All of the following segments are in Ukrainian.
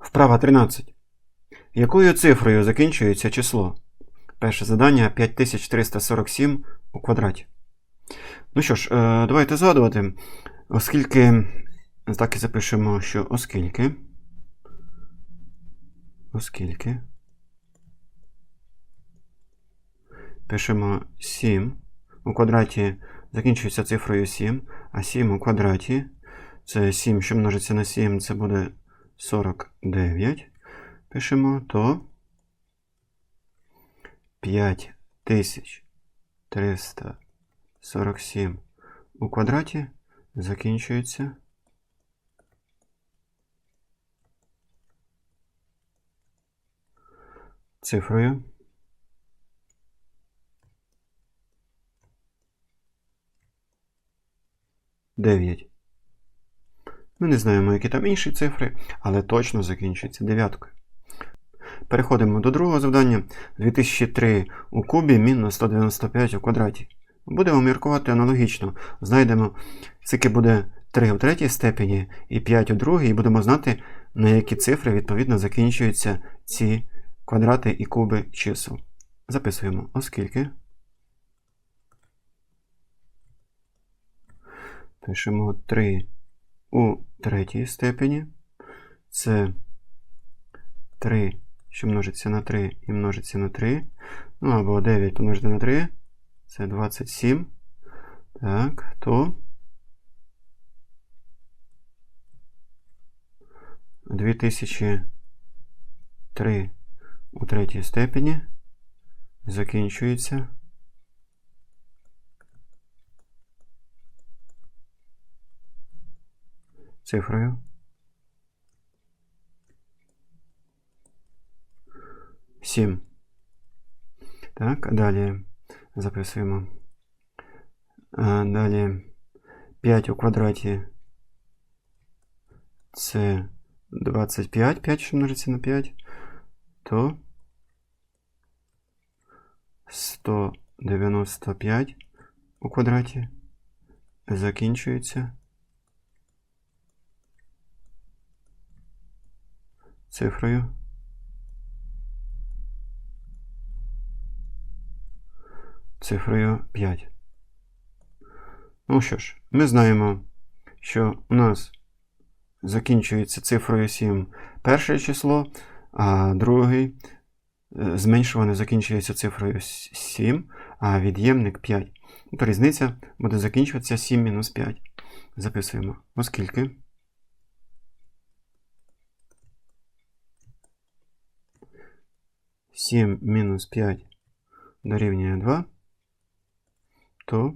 Вправа 13. Якою цифрою закінчується число? Перше завдання 5347 у квадраті. Ну що ж, е, давайте згадувати. Оскільки. Так і запишемо, що оскільки. Оскільки. Пишемо 7. У квадраті закінчується цифрою 7, а 7 у квадраті це 7, що множиться на 7, це буде 49. Пишемо, то 5347 у квадраті закінчується цифрою 9. Ми не знаємо, які там інші цифри, але точно закінчується дев'яткою. Переходимо до другого завдання. 2003 у кубі мінус 195 у квадраті. Будемо міркувати аналогічно. Знайдемо, скільки буде 3 у третій степені і 5 у другій, і будемо знати, на які цифри відповідно закінчуються ці квадрати і куби чисел. Записуємо, оскільки. Пишемо 3 у третій степені. Це 3, що множиться на 3 і множиться на 3. Ну, або 9 помножити на 3. Це 27. Так, то 2003 у третій степені закінчується. цифрою. Сім. Так, а далі записуємо. А далі 5 у квадраті це 25, 5, що множиться на 5, то 195 у квадраті закінчується цифрою. Цифрою 5. Ну що ж, ми знаємо, що у нас закінчується цифрою 7 перше число, а другий е, зменшуване закінчується цифрою 7, а від'ємник 5. То різниця буде закінчуватися 7 мінус 5. Записуємо, оскільки. Сім мінус 5 дорівнює 2, то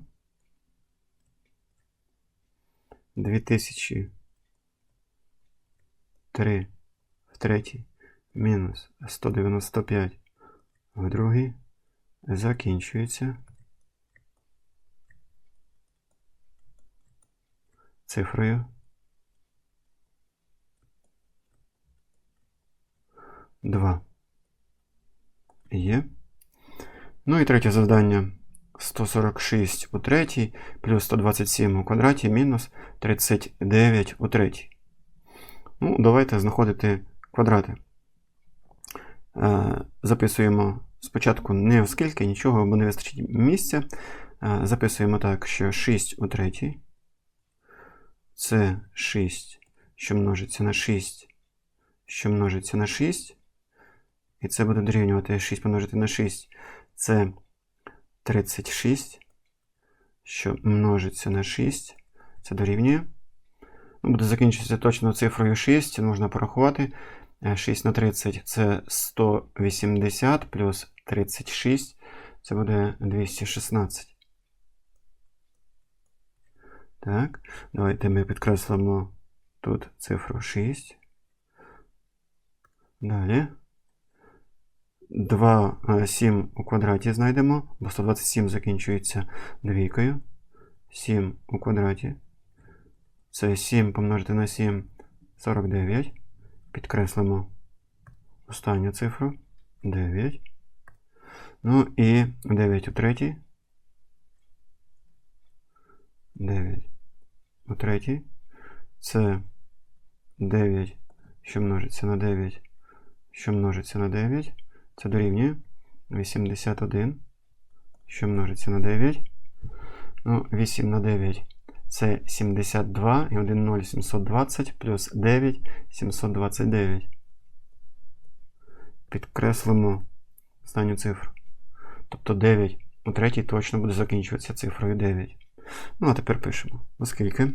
2003 в третій мінус 195 в другий закінчується цифрою 2. Є. Ну і третє завдання. 146 у третій, плюс 127 у квадраті, мінус 39 у третій. Ну, давайте знаходити квадрати. Е, записуємо спочатку не оскільки, нічого, бо не вистачить місця. Е, записуємо так, що 6 у третій. Це 6, що множиться на 6, що множиться на 6. І це буде дорівнювати 6 помножити на 6. Це 36, що множиться на 6. Це дорівнює. Ну, Буде закінчитися точно цифрою 6, можна порахувати. 6 на 30 це 180 плюс 36. Це буде 216. Так, давайте ми підкреслимо тут цифру 6. Далі. 2, 7 у квадраті знайдемо, бо 127 закінчується двійкою. 7 у квадраті. Це 7 помножити на 7 49. Підкреслимо останню цифру 9. Ну і 9 у третій. 9 у третій. Це 9, що множиться на 9, що множиться на 9. Це дорівнює 81, що множиться на 9. Ну, 8 на 9 це 72 і 1 0 720 плюс 9 729. Підкреслимо останню цифру. Тобто 9 у третій точно буде закінчуватися цифрою 9. Ну, а тепер пишемо. Оскільки.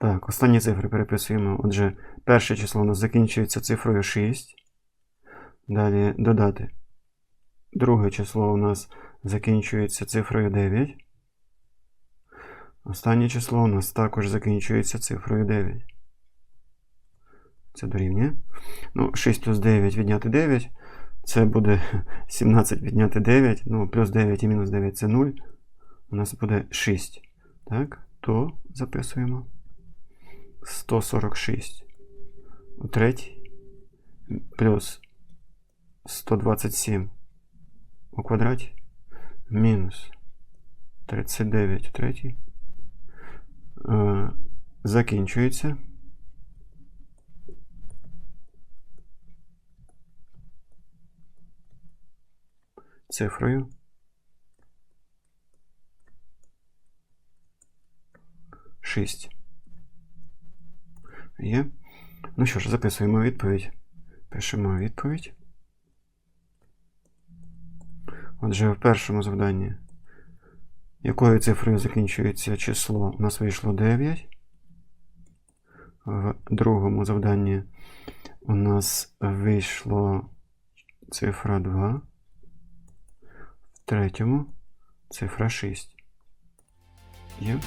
Так, останні цифри переписуємо. Отже, перше число у нас закінчується цифрою 6. Далі додати. Друге число у нас закінчується цифрою 9. Останнє число у нас також закінчується цифрою 9. Це дорівнює. Ну, 6 плюс 9 відняти 9. Це буде 17 відняти 9. Ну, плюс 9 і мінус 9 це 0. У нас буде 6. Так, то записуємо. 146 у третій. Плюс 127 у квадраті. Мінус 39 у третій. Е, закінчується. Цифрою. Шість. Є. Ну що ж, записуємо відповідь. Пишемо відповідь. Отже, в першому завданні, якою цифрою закінчується число, у нас вийшло 9. В другому завданні у нас вийшло цифра 2. В третьому цифра 6. Є.